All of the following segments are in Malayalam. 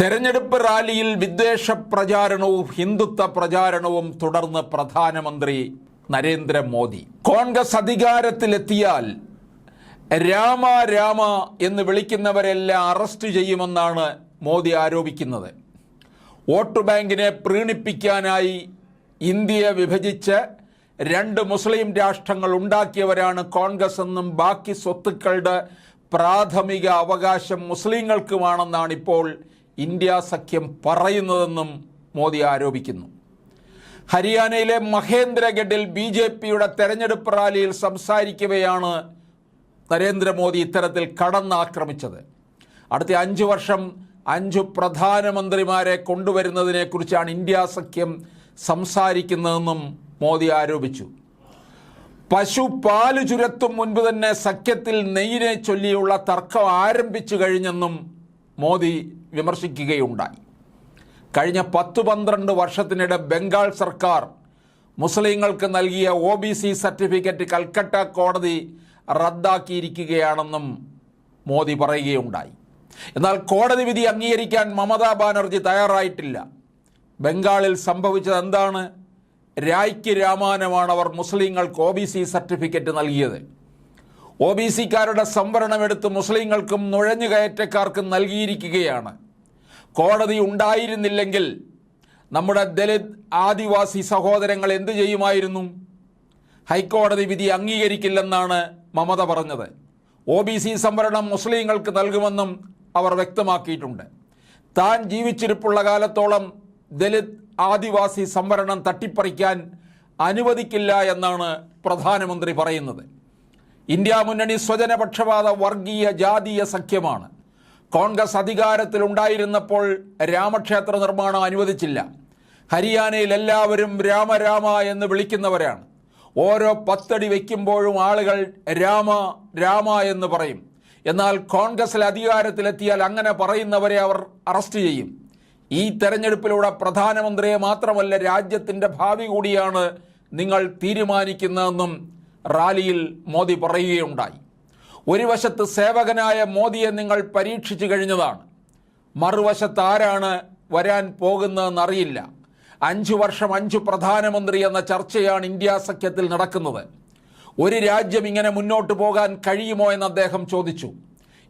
തെരഞ്ഞെടുപ്പ് റാലിയിൽ വിദ്വേഷ പ്രചാരണവും ഹിന്ദുത്വ പ്രചാരണവും തുടർന്ന് പ്രധാനമന്ത്രി നരേന്ദ്രമോദി. കോൺഗ്രസ് അധികാരത്തിലെത്തിയാൽ രാമ രാമ എന്ന് വിളിക്കുന്നവരെല്ലാം അറസ്റ്റ് ചെയ്യുമെന്നാണ് മോദി ആരോപിക്കുന്നത്. വോട്ട് ബാങ്കിനെ പ്രീണിപ്പിക്കാനായി ഇന്ത്യയെ വിഭജിച്ച് രണ്ട് മുസ്ലിം രാഷ്ട്രങ്ങൾ ഉണ്ടാക്കിയവരാണ് കോൺഗ്രസ് എന്നും ബാക്കി സ്വത്തുക്കളുടെ പ്രാഥമിക അവകാശം മുസ്ലിങ്ങൾക്കുമാണെന്നാണ് ഇപ്പോൾ ഇന്ത്യ സഖ്യം പറയുന്നതെന്നും മോദി ആരോപിക്കുന്നു. ഹരിയാനയിലെ മഹേന്ദ്രഗഡിൽ ബി ജെ പിയുടെ തെരഞ്ഞെടുപ്പ് റാലിയിൽ സംസാരിക്കവെയാണ് നരേന്ദ്രമോദി ഇത്തരത്തിൽ കടന്നാക്രമിച്ചത്. അടുത്ത അഞ്ച് വർഷം അഞ്ചു പ്രധാനമന്ത്രിമാരെ കൊണ്ടുവരുന്നതിനെക്കുറിച്ചാണ് ഇന്ത്യ സഖ്യം സംസാരിക്കുന്നതെന്നും മോദി ആരോപിച്ചു. പശു പാൽ ചുരത്തും മുൻപ് തന്നെ സഖ്യത്തിൽ നെയ്യിനെ ചൊല്ലിയുള്ള തർക്കം ആരംഭിച്ചു കഴിഞ്ഞെന്നും മോദി വിമർശിക്കുകയുണ്ടായി. കഴിഞ്ഞ പത്ത് പന്ത്രണ്ട് വർഷത്തിനിടെ ബംഗാൾ സർക്കാർ മുസ്ലിങ്ങൾക്ക് നൽകിയ O B C certificate Calcutta കോടതി റദ്ദാക്കിയിരിക്കുകയാണെന്നും മോദി പറയുകയുണ്ടായി. എന്നാൽ കോടതി വിധി അംഗീകരിക്കാൻ മമതാ ബാനർജി തയ്യാറായിട്ടില്ല. ബംഗാളിൽ സംഭവിച്ചത് എന്താണ്? രായ്ക്ക് രാമാനമാണ് അവർ മുസ്ലിങ്ങൾക്ക് ഒ ബി സി സർട്ടിഫിക്കറ്റ് നൽകിയത്. ഒ ബി സിക്കാരുടെ സംവരണമെടുത്ത് മുസ്ലിങ്ങൾക്കും നുഴഞ്ഞുകയറ്റക്കാർക്കും നൽകിയിരിക്കുകയാണ്. കോടതി ഉണ്ടായിരുന്നില്ലെങ്കിൽ നമ്മുടെ ദലിത് ആദിവാസി സഹോദരങ്ങൾ എന്തു ചെയ്യുമായിരുന്നു? ഹൈക്കോടതി വിധി അംഗീകരിക്കില്ലെന്നാണ് മമത പറഞ്ഞത്. ഒ ബി സി സംവരണം മുസ്ലിങ്ങൾക്ക് നൽകുമെന്നും അവർ വ്യക്തമാക്കിയിട്ടുണ്ട്. താൻ ജീവിച്ചിരിപ്പുള്ള കാലത്തോളം ദലിത് ആദിവാസി സംവരണം തട്ടിപ്പറിക്കാൻ അനുവദിക്കില്ല എന്നാണ് പ്രധാനമന്ത്രി പറയുന്നത്. ഇന്ത്യ മുന്നണി സ്വജനപക്ഷപാത വർഗീയ ജാതീയ സഖ്യമാണ്. കോൺഗ്രസ് അധികാരത്തിൽ ഉണ്ടായിരുന്നപ്പോൾ രാമക്ഷേത്ര നിർമ്മാണം അനുവദിച്ചില്ല. ഹരിയാനയിൽ എല്ലാവരും രാമരാമ എന്ന് വിളിക്കുന്നവരാണ്. ഓരോ പത്തടി വയ്ക്കുമ്പോഴും ആളുകൾ രാമ രാമ എന്ന് പറയും. എന്നാൽ കോൺഗ്രസിൽ അധികാരത്തിലെത്തിയാൽ അങ്ങനെ പറയുന്നവരെ അവർ അറസ്റ്റ് ചെയ്യും. ഈ തെരഞ്ഞെടുപ്പിലൂടെ പ്രധാനമന്ത്രിയെ മാത്രമല്ല രാജ്യത്തിന്റെ ഭാവി കൂടിയാണ് നിങ്ങൾ തീരുമാനിക്കുന്നതെന്നും റാലിയിൽ മോദി പറയുകയുണ്ടായി. ഒരു വശത്ത് സേവകനായ മോദിയെ നിങ്ങൾ പരീക്ഷിച്ചു കഴിഞ്ഞതാണ്. മറുവശത്ത് ആരാണ് വരാൻ പോകുന്നതെന്നറിയില്ല. അഞ്ചു വർഷം അഞ്ചു പ്രധാനമന്ത്രി എന്ന ചർച്ചയാണ് ഇന്ത്യ സഖ്യത്തിൽ നടക്കുന്നത്. ഒരു രാജ്യം ഇങ്ങനെ മുന്നോട്ട് പോകാൻ കഴിയുമോ എന്ന് അദ്ദേഹം ചോദിച്ചു.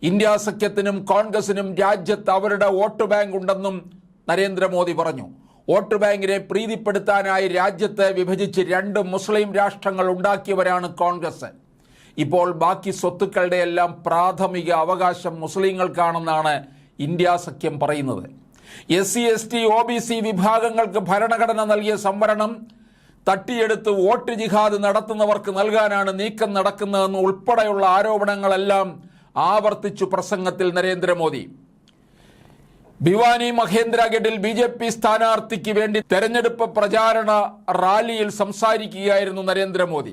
ഇന്ത്യ സഖ്യത്തിനും കോൺഗ്രസിനും രാജ്യത്ത് അവരുടെ വോട്ട് ബാങ്ക് ഉണ്ടെന്നും നരേന്ദ്രമോദി പറഞ്ഞു. വോട്ട് ബാങ്കിനെ പ്രീതിപ്പെടുത്താനായി രാജ്യത്തെ വിഭജിച്ച് രണ്ട് മുസ്ലിം രാഷ്ട്രങ്ങൾ ഉണ്ടാക്കിയവരാണ് കോൺഗ്രസ്. ഇപ്പോൾ ബാക്കി സ്വത്തുക്കളുടെ എല്ലാം പ്രാഥമിക അവകാശം മുസ്ലിങ്ങൾക്കാണെന്നാണ് ഇന്ത്യ സഖ്യം പറയുന്നത്. S C S T O B C വിഭാഗങ്ങൾക്ക് ഭരണഘടന നൽകിയ സംവരണം തട്ടിയെടുത്ത് വോട്ട് ജിഹാദ് നടത്തുന്നവർക്ക് നൽകാനാണ് നീക്കം നടക്കുന്നതെന്ന് ഉൾപ്പെടെയുള്ള ആരോപണങ്ങളെല്ലാം ആവർത്തിച്ചു പ്രസംഗത്തിൽ നരേന്ദ്രമോദി. ഭിവാനി മഹേന്ദ്രഗഡിൽ ബി ജെ പി സ്ഥാനാർത്ഥിക്ക് വേണ്ടി തെരഞ്ഞെടുപ്പ് പ്രചാരണ റാലിയിൽ സംസാരിക്കുകയായിരുന്നു നരേന്ദ്രമോദി.